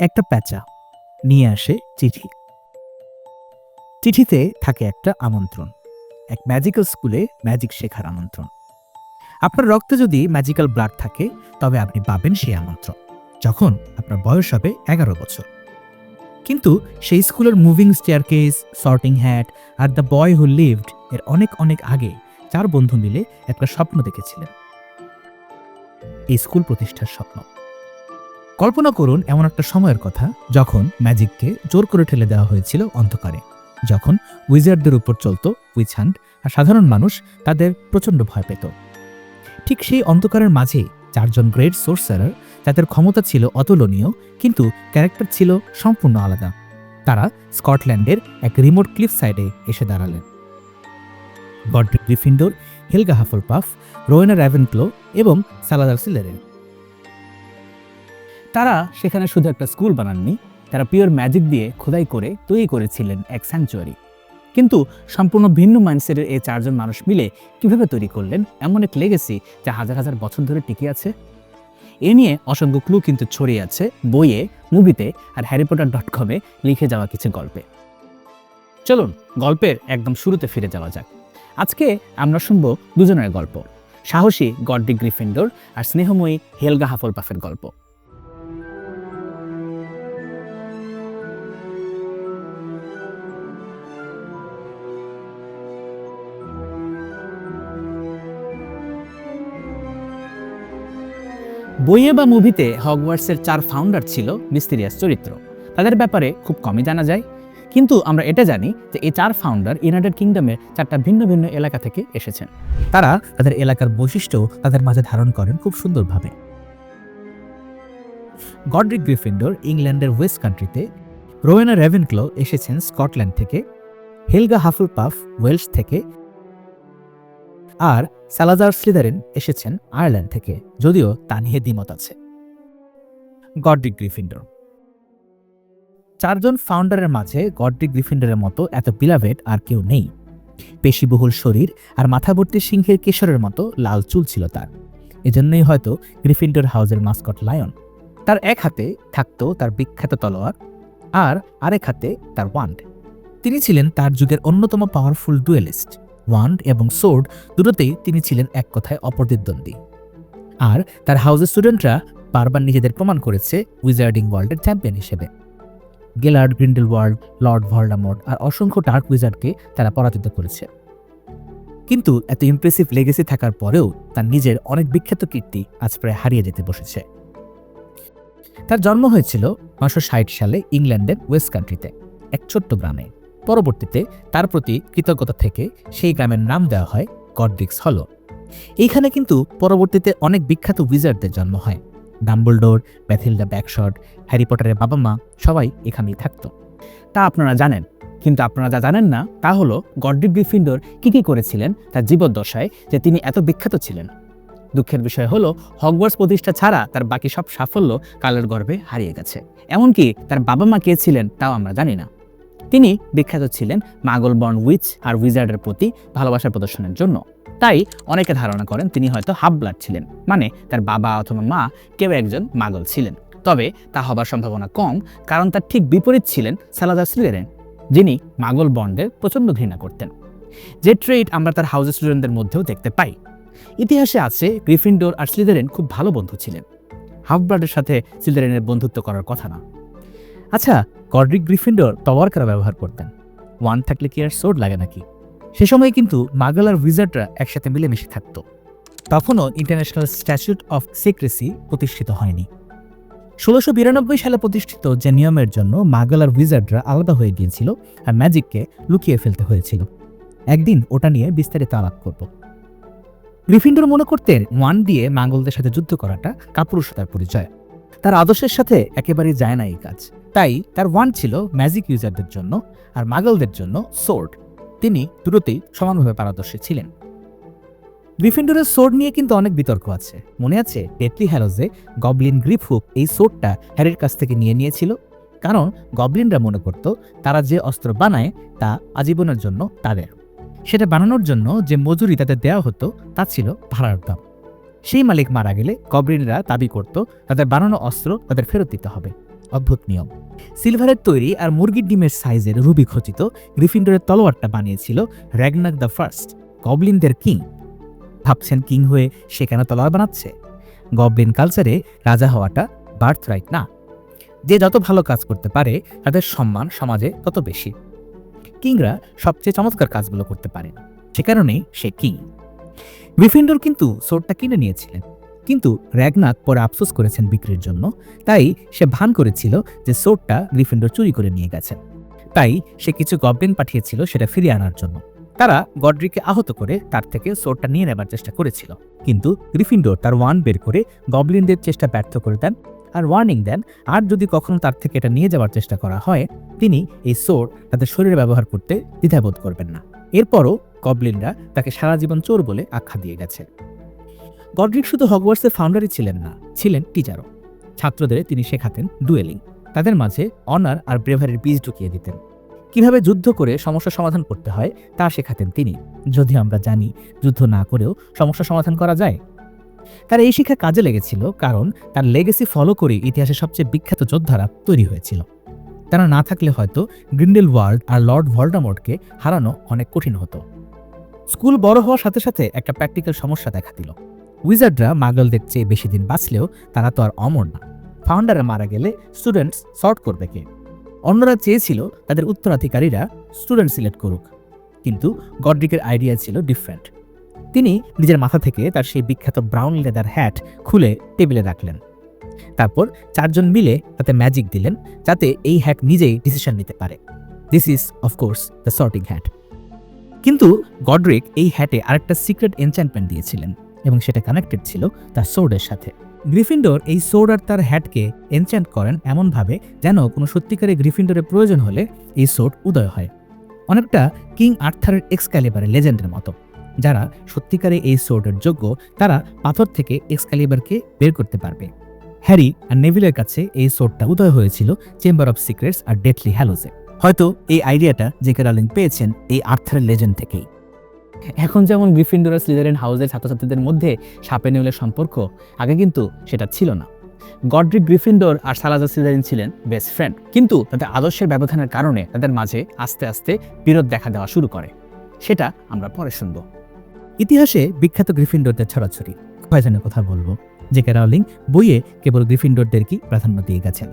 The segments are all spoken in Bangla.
একটা প্যাঁচা নিয়ে আসে চিঠি। চিঠিতে থাকে একটা আমন্ত্রণ, এক ম্যাজিক্যাল স্কুলে ম্যাজিক শেখার আমন্ত্রণ। আপনার রক্তে যদি ম্যাজিক্যাল ব্লাড থাকে, তবে আপনি পাবেন সেই আমন্ত্রণ, যখন আপনার বয়স হবে এগারো বছর। কিন্তু সেই স্কুলের মুভিং স্টেয়ারকেস সর্টিং হ্যাট আর দ্য বয় হু লিভড এর অনেক অনেক আগে চার বন্ধু মিলে একটা স্বপ্ন দেখেছিলেন। এই স্কুল প্রতিষ্ঠার স্বপ্ন। কল্পনা করুন এমন একটা সময়ের কথা যখন ম্যাজিককে জোর করে ঠেলে দেওয়া হয়েছিল অন্ধকারে। যখন উইজার্ডদের উপর চলত উইচ হান্ট, আর সাধারণ মানুষ তাদের প্রচণ্ড ভয় পেত। ঠিক সেই অন্ধকারের মাঝে চারজন গ্রেট সোর্সারার যাদের ক্ষমতা ছিল অতুলনীয়, কিন্তু ক্যারেক্টার ছিল সম্পূর্ণ আলাদা। তারা স্কটল্যান্ডের এক রিমোট ক্লিফ সাইডে এসে দাঁড়ালেন। গড্রিক গ্রিফিন্ডোর হেলগা হাফলপাফ রোয়েনা র্যাভেনক্লো এবং সালাদার সিলেরেন তারা সেখানে শুধু একটা স্কুল বানাননি, তারা পিওর ম্যাজিক দিয়ে খোদাই করে তৈরি করেছিলেন এক স্যাংচুয়ারি কিন্তু সম্পূর্ণ ভিন্ন মাইন্ডসেটের এই চারজন মানুষ মিলে কীভাবে তৈরি করলেন এমন এক লেগেসি যা হাজার হাজার বছর ধরে টিকে আছে? এ নিয়ে অসংখ্য ক্লু কিন্তু ছড়িয়ে আছে বইয়ে মুভিতে আর হ্যারিপোটার ডট কমে লিখে যাওয়া কিছু গল্পে। চলুন, গল্পের একদম শুরুতে ফিরে যাওয়া যাক। আজকে আমরা শুনব দুজনের গল্প, সাহসী গড্ডি গ্রিফিন্ডোর আর স্নেহময়ী হেলগা হাফলপাফের গল্প। বইয়ে বা মুভিতে হগওয়ার্টসের চার ফাউন্ডার ছিল মিস্তিরিয়াস চরিত্র। তাদের ব্যাপারে খুব কমই জানা যায়। কিন্তু আমরা এটা জানি যে এই চার ফাউন্ডার ইউনাইটেড কিংডমের চারটা ভিন্ন ভিন্ন এলাকা থেকে এসেছেন। তারা তাদের এলাকার বৈশিষ্ট্য তাদের মাঝে ধারণ করেন খুব সুন্দরভাবে। গডরিক গ্রিফিন্ডোর ইংল্যান্ডের ওয়েস্ট কান্ট্রিতে রোয়েনা রেভেনক্লো এসেছেন স্কটল্যান্ড থেকে, হেলগা হাফলপাফ ওয়েলস থেকে আর সালাজার স্লিদারেন এসেছেন আয়ারল্যান্ড থেকে, যদিও তা নিয়ে দ্বিমত আছে। Godric Gryffindor. চারজন ফাউন্ডারের মাঝে গডরিক গ্রিফিন্ডারের মতো এত বিলাভেড আর কেউ নেই। পেশিবহুল শরীর আর মাথাভর্তি সিংহের কেশরের মতো লাল চুল ছিল তার। এজন্যই হয়তো গ্রিফিন্ডর হাউসের মাস্কট লায়ন। তার এক হাতে থাকতো তার বিখ্যাত তলোয়ার আর আরেক হাতে তার ওয়ান্ড। তিনি ছিলেন তার যুগের অন্যতম পাওয়ারফুল ডুয়েলিস্ট ওয়ান্ড এবং সোর্ড দুটোতেই তিনি ছিলেন এক কথায় অপ্রতিদ্বন্দ্বী। আর তার হাউসের স্টুডেন্টরা বারবার নিজেদের প্রমাণ করেছে উইজার্ডিং ওয়ার্ল্ডের চ্যাম্পিয়ন হিসেবে। গেলার্ড গ্রিন্ডেল ওয়ার্ল্ড লর্ড ভল্ডামোর্ড আর অসংখ্য ডার্ক উইজার্ডকে তারা পরাজিত করেছে। কিন্তু এত ইমপ্রেসিভ লেগেসি থাকার পরেও তার নিজের অনেক বিখ্যাত কীর্তি আজ প্রায় হারিয়ে যেতে বসেছে। তার জন্ম হয়েছিল নশো ষাট সালে ইংল্যান্ডের ওয়েস্ট কান্ট্রিতে, এক ছোট্ট গ্রামে। পরবর্তীতে তার প্রতি কৃতজ্ঞতা থেকে সেই গ্রামের নাম দেওয়া হয় গডরিক্স হল। এইখানে কিন্তু পরবর্তীতে অনেক বিখ্যাত উইজার্ডদের জন্ম হয়। ডাম্বলডোর ব্যাথিল্ডা ব্যাকশট, হ্যারি পটারের বাবা মা সবাই এখানেই থাকতো। তা আপনারা জানেন, কিন্তু আপনারা যা জানেন না, তা হলো গডরিক গ্রিফিন্ডোর কী কী করেছিলেন তার জীবদ্দশায় যে তিনি এত বিখ্যাত ছিলেন। দুঃখের বিষয় হলো হগওয়ার্স প্রতিষ্ঠা ছাড়া তার বাকি সব সাফল্য কালের গর্ভে হারিয়ে গেছে। এমনকি তার বাবা মা কে ছিলেন তাও আমরা জানি না। তিনি বিখ্যাত ছিলেন মাগল মাগলবর্ন উইচ আর উইজার্ডের প্রতি ভালোবাসা প্রদর্শনের জন্য। তাই অনেকে ধারণা করেন তিনি হয়তো হাফ ব্লাড ছিলেন মানে তার বাবা অথবা মা কেউ একজন মাগল ছিলেন। তবে তা হবার সম্ভাবনা কম, কারণ তার ঠিক বিপরীত ছিলেন সালাদার স্লিদেরেন যিনি মাগল বন্ডের প্রচণ্ড ঘৃণা করতেন। যে ট্রেড আমরা তার হাউস স্টুডেন্টদের মধ্যেও দেখতে পাই। ইতিহাসে আছে গ্রিফিনডোর আর স্লিদেরেন খুব ভালো বন্ধু ছিলেন। হাফ ব্লাডের সাথে স্লিদেরেনের বন্ধুত্ব করার কথা না। আচ্ছা গডরিক গ্রিফিন্ডোর তওয়ার কারা ব্যবহার করতেন? ওয়ান থাকলে কি আর সোড লাগে নাকি? সে সময় কিন্তু মাগল আর উইজার্ডরা একসাথে মিলেমিশে থাকত। তখনও ইন্টারন্যাশনাল স্ট্যাচুট অফ সিক্রেসি প্রতিষ্ঠিত হয়নি। ষোলোশো বিরানব্বই সালে প্রতিষ্ঠিত যে নিয়মের জন্য মাগল আর উইজার্ডরা আলাদা হয়ে গিয়েছিল আর ম্যাজিককে লুকিয়ে ফেলতে হয়েছিল। একদিন ওটা নিয়ে বিস্তারিত আলাপ করব। গ্রিফিন্ডোর মনে করতেন ওয়ান দিয়ে মাঙ্গলদের সাথে যুদ্ধ করাটা কাপুরুষতার পরিচয়। তার আদর্শের সাথে একেবারেই যায় না এই কাজ। তাই তার ওয়ান ছিল ম্যাজিক ইউজারদের জন্য আর মাগলদের জন্য সোর্ড তিনি দুটোতেই সমানভাবে পারদর্শী ছিলেন। গ্রিফিন্ডোরের সোর্ড নিয়ে কিন্তু অনেক বিতর্ক আছে। মনে আছে ডেটলি হ্যালোজে গবলিন গ্রিপ হুক এই সোর্ডটা হ্যারির কাছ থেকে নিয়ে নিয়েছিল? কারণ গবলিনরা মনে করত তারা যে অস্ত্র বানায় তা আজীবনের জন্য তাদের। সেটা বানানোর জন্য যে মজুরি তাদের দেওয়া হতো তা ছিল ভাড়ার দাম। সেই মালিক মারা গেলে গবলিনরা দাবি করত তাদের বানানো অস্ত্র তাদের ফেরত দিতে হবে। অদ্ভুত নিয়ম। সিলভারের তৈরি আর মুরগির ডিমের সাইজের রুবি খচিত গ্রিফিন্ডরের তলোয়ারটা বানিয়েছিল র্যাগনাক দ্য ফার্স্ট, গবলিনদের কিং। ভাবছেন কিং হয়ে সে কেন তলোয়ার বানাচ্ছে? গবলিন কালচারে রাজা হওয়াটা বার্থ রাইট না। যে যত ভালো কাজ করতে পারে, তাদের সম্মান সমাজে তত বেশি। কিংরা সবচেয়ে চমৎকার কাজগুলো করতে পারে সে কারণেই সে কিং। গ্রিফিন্ডর কিন্তু সোরটা কিনে নিয়েছিলেন। কিন্তু র্যাগনাক পরে আফসোস করেছেন বিক্রির জন্য। তাই সে ভান করেছিল যে সোরটা গ্রিফিন্ডর চুরি করে নিয়ে গেছেন। তাই সে কিছু গবলিন পাঠিয়েছিল সেটা ফিরিয়ে আনার জন্য। তারা গডরিকে আহত করে তার থেকে সোরটা নিয়ে নেবার চেষ্টা করেছিল। কিন্তু গ্রিফিন্ডোর তার ওয়ান বের করে গবলিনদের চেষ্টা ব্যর্থ করে দেন। আর ওয়ার্নিং দেন, আর যদি কখনো তার থেকে এটা নিয়ে যাওয়ার চেষ্টা করা হয়, তিনি এই সোর তাদের শরীরে ব্যবহার করতে দ্বিধাবোধ করবেন না। এরপরও গবলিনরা তাকে সারা জীবন চোর বলে আখ্যা দিয়ে গেছে। গডরিক শুধু হগওয়ার্সের ফাউন্ডারই ছিলেন না, ছিলেন টিচারও ছাত্রদের তিনি শেখাতেন ডুয়েলিং। তাদের মাঝে অনার আর ব্রেভারির বীজ ঢুকিয়ে দিতেন। কীভাবে যুদ্ধ করে সমস্যা সমাধান করতে হয়, তা শেখাতেন তিনি। যদি আমরা জানি, যুদ্ধ না করেও সমস্যা সমাধান করা যায়। তার এই শিক্ষা কাজে লেগেছিল কারণ তার লেগেসি ফলো করে ইতিহাসের সবচেয়ে বিখ্যাত যোদ্ধারা তৈরি হয়েছিল। তারা না থাকলে হয়তো গ্রিন্ডেল ওয়ার্ল্ড আর লর্ড ভল্ডামোর্টকে হারানো অনেক কঠিন হতো। স্কুল বড় হওয়ার সাথে সাথে একটা প্র্যাকটিক্যাল সমস্যা দেখা দিল। উইজার্ডরা মাগলদের চেয়ে বেশি দিন বাঁচলেও তারা তো আর অমর না। ফাউন্ডাররা মারা গেলে স্টুডেন্টস শর্ট করবে কে অন্যরা চেয়েছিল তাদের উত্তরাধিকারীরা স্টুডেন্ট সিলেক্ট করুক। কিন্তু গডরিকের আইডিয়া ছিল ডিফারেন্ট তিনি নিজের মাথা থেকে তার সেই বিখ্যাত ব্রাউন লেদার হ্যাট খুলে টেবিলে রাখলেন। তারপর চারজন মিলে তাতে ম্যাজিক দিলেন যাতে এই হ্যাট নিজেই ডিসিশন নিতে পারে। This is of course the sorting hat কিন্তু গডরিক এই হ্যাটে আরেকটা সিক্রেট এনচ্যান্টমেন্ট দিয়েছিলেন। এবং সেটা কানেক্টেড ছিল তার সোর্ডের সাথে। গ্রিফিন্ডোর এই সোর্ড আর তার হ্যাটকে এনচ্যান্ট করেন এমনভাবে যেন কোনো সত্যিকারের গ্রিফিন্ডোরের প্রয়োজন হলে এই সোর্ড উদয় হয়। অনেকটা কিং আর্থারের এক্সক্যালিবারের লেজেন্ডের মতো, যারা সত্যিকারে এই সোর্ডের যোগ্য, তারা পাথর থেকে এক্সক্যালিবারকে বের করতে পারবে। হ্যারি আর নেভিলের কাছে এই সোর্ডটা উদয় হয়েছিল চেম্বার অফ সিক্রেটস আর ডেথলি হ্যালোজে হয়তো এই আইডিয়াটা জেকে রালিং পেয়েছেন এই আর্থারের লেজেন্ড থেকেই। এখন যেমন গ্রিফিন্ডোর আর হাউসের ছাত্রছাত্রীদের মধ্যে সাপে নেউলের সম্পর্ক, আগে কিন্তু সেটা ছিল না। গডরিক গ্রিফিন্ডোর আর সালাজা স্লিজারিন ছিলেন বেস্ট ফ্রেন্ড কিন্তু তাদের আদর্শের ব্যবধানের কারণে তাদের মাঝে আস্তে আস্তে বিরোধ দেখা দেওয়া শুরু করে। সেটা আমরা পরে শুনব। ইতিহাসে বিখ্যাত গ্রিফিন্ডোরদের ছড়াছড়ি। কয়জনের কথা বলব? জেকে রাউলিং বইয়ে কেবল গ্রিফিন্ডোরদেরকেই প্রাধান্য দিয়ে গেছেন?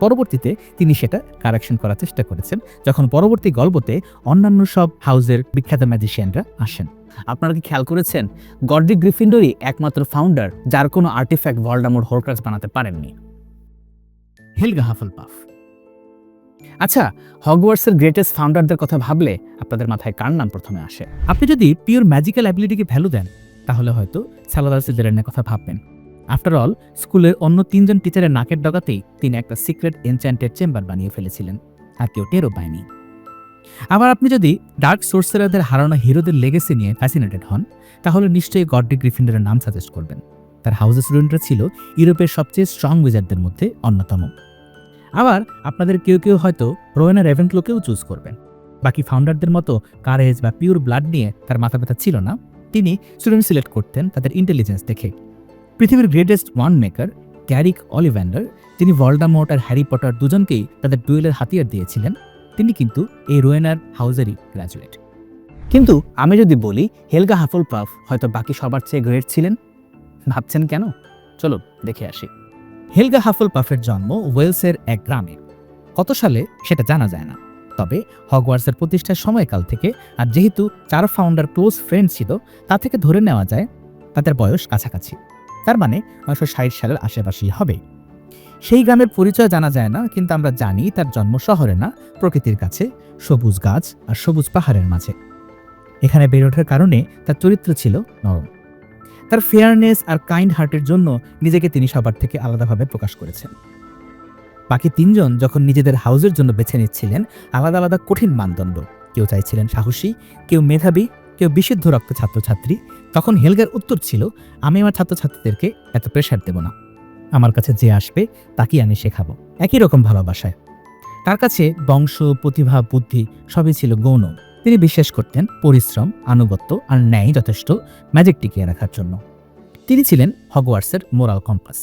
পরবর্তীতে তিনি সেটা কারেকশন করার চেষ্টা করেছেন। যখন পরবর্তী গল্পতে অন্যান্য সব হাউসের বিখ্যাত ম্যাজিশিয়ানরা আসেন। আপনারা কি খেয়াল করেছেন? গডরিক গ্রিফিন্ডোরই একমাত্র ফাউন্ডার যার কোনো আর্টিফ্যাক্ট ভলডামোর হোরক্রাস বানাতে পারেননি। Helga Helga Hufflepuff. আচ্ছা হগওয়ার্টসের গ্রেটেস্ট ফাউন্ডারদের কথা ভাবলে আপনাদের মাথায় কার নাম প্রথমে আসে? আপনি যদি পিওর ম্যাজিক্যাল অ্যাবিলিটিকে ভ্যালু দেন, তাহলে হয়তো স্যালাদার সিজারেনের কথা ভাববেন। আফটার অল স্কুলের অন্য তিনজন টিচারের নাকের ডগাতেই তিনি একটা সিক্রেট এনচ্যান্টেড চেম্বার বানিয়ে ফেলেছিলেন। আর কেউ টেরও পায়নি। আবার আপনি যদি ডার্ক সোর্সারারদের হারানো হিরোদের লেগেসি নিয়ে ফ্যাসিনেটেড হন, তাহলে নিশ্চয়ই গডডি গ্রিফিন্ডারের নাম সাজেস্ট করবেন। তার হাউসের স্টুডেন্টরা ছিল ইউরোপের সবচেয়ে স্ট্রং উইজারদের মধ্যে অন্যতম। আবার আপনাদের কেউ কেউ হয়তো রোয়েনা রেভেন্টলোকেও চুজ করবেন। বাকি ফাউন্ডারদের মতো কারেজ বা পিওর ব্লাড নিয়ে তার মাথা ব্যথা ছিল না। তিনি স্টুডেন্ট সিলেক্ট করতেন, তাদের ইন্টেলিজেন্স দেখে পৃথিবীর greatest wand maker Garrick Ollivander যিনি ভল্ডামোট আর হ্যারি পটার দুজনকেই তাদের ডুয়েলের হাতিয়ার দিয়েছিলেন, তিনি কিন্তু এই রোয়েনার হাউজেরই গ্র্যাজুয়েট কিন্তু আমি যদি বলি হেলগা হাফল পাফ হয়তো বাকি সবার চেয়ে গ্রেট ছিলেন? ভাবছেন কেন? চলো দেখে আসি। হেলগা হাফল পাফের জন্ম ওয়েলসের এক গ্রামে। কত সালে সেটা জানা যায় না। তবে হগওয়ার্সের প্রতিষ্ঠার সময়কাল থেকে, আর যেহেতু চার ফাউন্ডার ক্লোজ ফ্রেন্ড ছিল, তা থেকে ধরে নেওয়া যায় তাদের বয়স কাছাকাছি। তার মানে নয়শো ষাট সালের আশেপাশেই হবে। সেই গ্রামের পরিচয় জানা যায় না, কিন্তু আমরা জানি তার জন্ম শহরে না, প্রকৃতির কাছে, সবুজ গাছ আর সবুজ পাহাড়ের মাঝে। এখানে বেড়ে ওঠার কারণে তার চরিত্র ছিল নরম। তার ফেয়ারনেস আর কাইন্ড হার্টের জন্য নিজেকে তিনি সবার থেকে আলাদাভাবে প্রকাশ করেছেন। বাকি তিনজন যখন নিজেদের হাউসের জন্য বেছে নিচ্ছিলেন, আলাদা আলাদা কঠিন মানদণ্ড। কেউ চাইছিলেন সাহসী, কেউ মেধাবী, কেউ বিশুদ্ধ রক্ত ছাত্রছাত্রী তখন হেলগার উত্তর ছিল, আমি আমার ছাত্রছাত্রীদেরকে এত প্রেশার দেব না। আমার কাছে যে আসবে, তাকেই আমি শেখাবো। একই রকম ভালোবাসায়। তার কাছে বংশ, প্রতিভা, বুদ্ধি সবই ছিল গৌণ। তিনি বিশ্বাস করতেন পরিশ্রম, আনুগত্য আর ন্যায় যথেষ্ট ম্যাজিক টিকিয়ে রাখার জন্য। তিনি ছিলেন হগওয়ার্সের মোরাল কম্পাস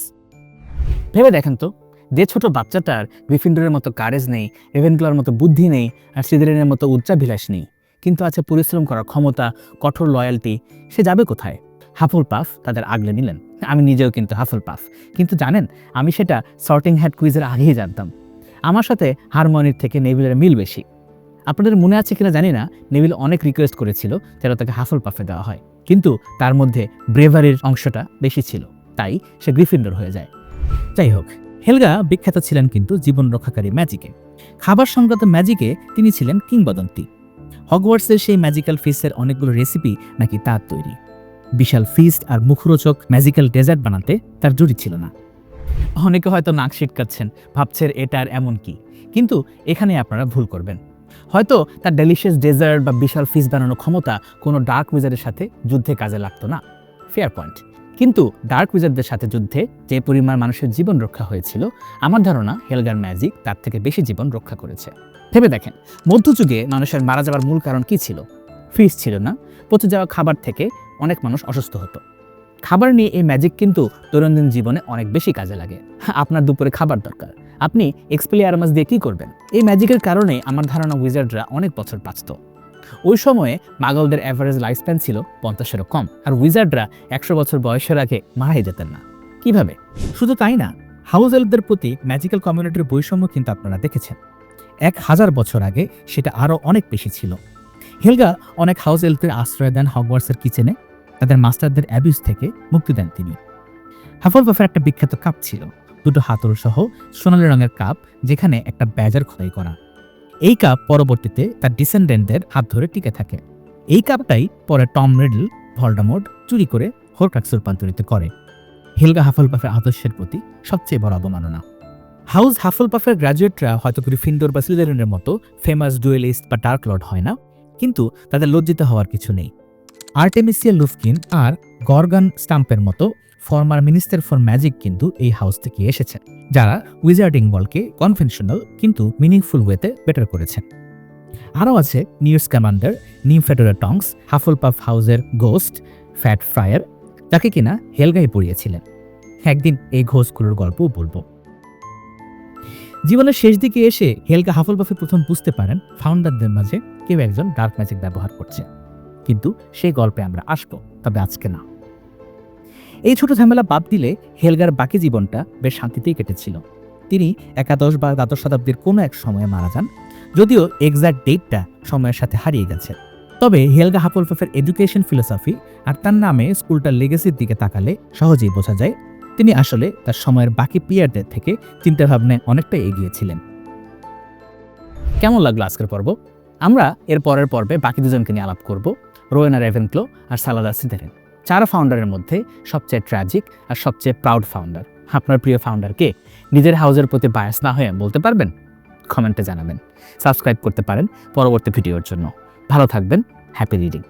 ভেবে দেখেন তো, যে ছোট বাচ্চাটার গ্রিফিন্ডরের মতো কারেজ নেই রেভেনক্লার মতো বুদ্ধি নেই, আর সিদারেনের মতো উচ্চাভিলাষ নেই। কিন্তু আছে পরিশ্রম করার ক্ষমতা, কঠোর লয়্যালটি সে যাবে কোথায়? হাফুল পাফ তাদের আগলে নিলেন। আমি নিজেও কিন্তু হাফুল পাফ। কিন্তু জানেন, আমি সেটা সর্টিং হ্যাড কুইজের আগেই জানতাম। আমার সাথে হারমোনির থেকে নেভিলের মিল বেশি। আপনাদের মনে আছে কিনা জানি না, নেভিল অনেক রিকোয়েস্ট করেছিল যেন তাকে হাফল পাফে দেওয়া হয়। কিন্তু তার মধ্যে ব্রেভারির অংশটা বেশি ছিল। তাই সে গ্রিফিন্ডর হয়ে যায়। যাই হোক, হেলগা বিখ্যাত ছিলেন কিন্তু জীবন রক্ষাকারী ম্যাজিকে খাবার সংক্রান্ত ম্যাজিকে তিনি ছিলেন কিংবদন্তি। হগওয়ার্টসের সেই ম্যাজিক্যাল ফিস্টের অনেকগুলো রেসিপি নাকি তার তৈরি। বিশাল ফিস্ট আর মুখরোচক ম্যাজিক্যাল ডেজার্ট বানাতে তার জুড়ি ছিল না। অনেকে হয়তো নাক ছিটকাচ্ছেন ভাবছেন এটার এমন কি? কিন্তু এখানে আপনারা ভুল করবেন। হয়তো তার ডেলিশিয়াস ডেজার্ট বা বিশাল ফিস বানানোর ক্ষমতা কোনো ডার্ক উইজারের সাথে যুদ্ধে কাজে লাগতো না। ফেয়ার পয়েন্ট কিন্তু ডার্ক উইজারদের সাথে যুদ্ধে যে পরিমাণ মানুষের জীবন রক্ষা হয়েছিল, আমার ধারণা হেলগার ম্যাজিক তার থেকে বেশি জীবন রক্ষা করেছে। ভেবে দেখেন, মধ্যযুগে মানুষের মারা যাওয়ার মূল কারণ কি ছিল? ফ্রিজ ছিল না, পচে যাওয়া খাবার থেকে অনেক মানুষ অসুস্থ হতো। খাবার নিয়ে এই ম্যাজিক কিন্তু দৈনন্দিন জীবনে অনেক বেশি কাজে লাগে। আপনার দুপুরে খাবার দরকার। আপনি এক্সপেলিয়ারমাস দিয়ে কী করবেন? এই ম্যাজিকের কারণে আমার ধারণা উইজার্ডরা অনেক বছর বাঁচত। ওই সময়ে মাগলদের অ্যাভারেজ লাইফ স্প্যান ছিল পঞ্চাশেরও কম, আর উইজার্ডরা একশো বছর বয়সের আগে মারাই যেতেন না। কীভাবে? শুধু তাই না হাউস এলফদের প্রতি ম্যাজিক্যাল কমিউনিটির বৈষম্য কিন্তু আপনারা দেখেছেন। এক হাজার বছর আগে সেটা আরও অনেক বেশি ছিল। হেলগা অনেক হাউস এলফদের আশ্রয় দেন হগওয়ার্সের কিচেনে। তাদের মাস্টারদের অ্যাবিউজ থেকে মুক্তি দেন তিনি। হাফলবাফের একটা বিখ্যাত কাপ ছিল। দুটো হাতল সহ সোনালি রঙের কাপ, যেখানে একটা ব্যাজার খোদাই করা। এই কাপ পরবর্তীতে তার ডিসেন্ডেন্টদের হাত ধরে টিকে থাকে। এই কাপটাই পরে টম রিডল ভল্ডামোড চুরি করে হোরক্রাক্সে রূপান্তরিত করে। হেলগা হাফলপাফের আদর্শের প্রতি সবচেয়ে বড় অবমাননা। হাউস হাফলপাফের গ্র্যাজুয়েটরা হয়তো গ্রিফিন্ডোর বা স্লিদারিনের মতো ফেমাস ডুয়েলিস্ট বা ডার্ক লর্ড হয় না, কিন্তু তাদের লজ্জিত হওয়ার কিছু নেই। আর্টেমিসিয়া লুফকিন আর গরগান স্টাম্পের মতো ফর্মার মিনিস্টার ফর ম্যাজিক কিন্তু এই হাউস থেকে এসেছে যারা উইজার্ডিং বলকে কনভেনশনাল কিন্তু মিনিংফুল ওয়েতে বেটার করেছেন। আরও আছে নিউজ কমান্ডার নিম ফেডারের টংস হাফলপাফ হাউসের গোস্ট ফ্যাট ফ্রায়ার তাকে কিনা হেলগাই পড়িয়েছিলেন। একদিন এই ঘোষগুলোর গল্পও বলব। জীবনের শেষ দিকে এসে হেলগা হাফলপাফে প্রথম বুঝতে পারেন ফাউন্ডারদের মাঝে কেউ একজন ডার্ক ম্যাজিক ব্যবহার করছে। কিন্তু সেই গল্পে আমরা আসব, তবে আজকে না। এই ছোট ঝামেলা বাদ দিলে হেলগার বাকি জীবনটা বেশ শান্তিতেই কেটেছিল। তিনি একাদশ বা দ্বাদশ শতাব্দীর কোনো এক সময়ে মারা যান, যদিও এক্সাক্ট ডেটটা সময়ের সাথে হারিয়ে গেছে। তবে হেলগা হাপলফেফের এডুকেশন ফিলোসফি আর তার নামে স্কুলটার লেগেসির দিকে তাকালে সহজেই বোঝা যায় তিনি আসলে তার সময়ের বাকি পিয়ারদের থেকে চিন্তাভাবনায় অনেকটা এগিয়েছিলেন। কেমন লাগল আজকের পর্ব? আমরা এর পরের পর্বে বাকি দুজনকে নিয়ে আলাপ করব, রোয়েনা রেভেনক্লো আর সালাদা সিদারেন। চার ফাউন্ডারের মধ্যে সবচেয়ে ট্র্যাজিক আর সবচেয়ে প্রাউড ফাউন্ডার আপনার প্রিয় ফাউন্ডার কে নিজের হাউজের প্রতি বায়াস না হয়ে বলতে পারবেন? কমেন্টে জানাবেন। সাবস্ক্রাইব করতে পারেন পরবর্তী ভিডিওর জন্য। ভালো থাকবেন হ্যাপি রিডিং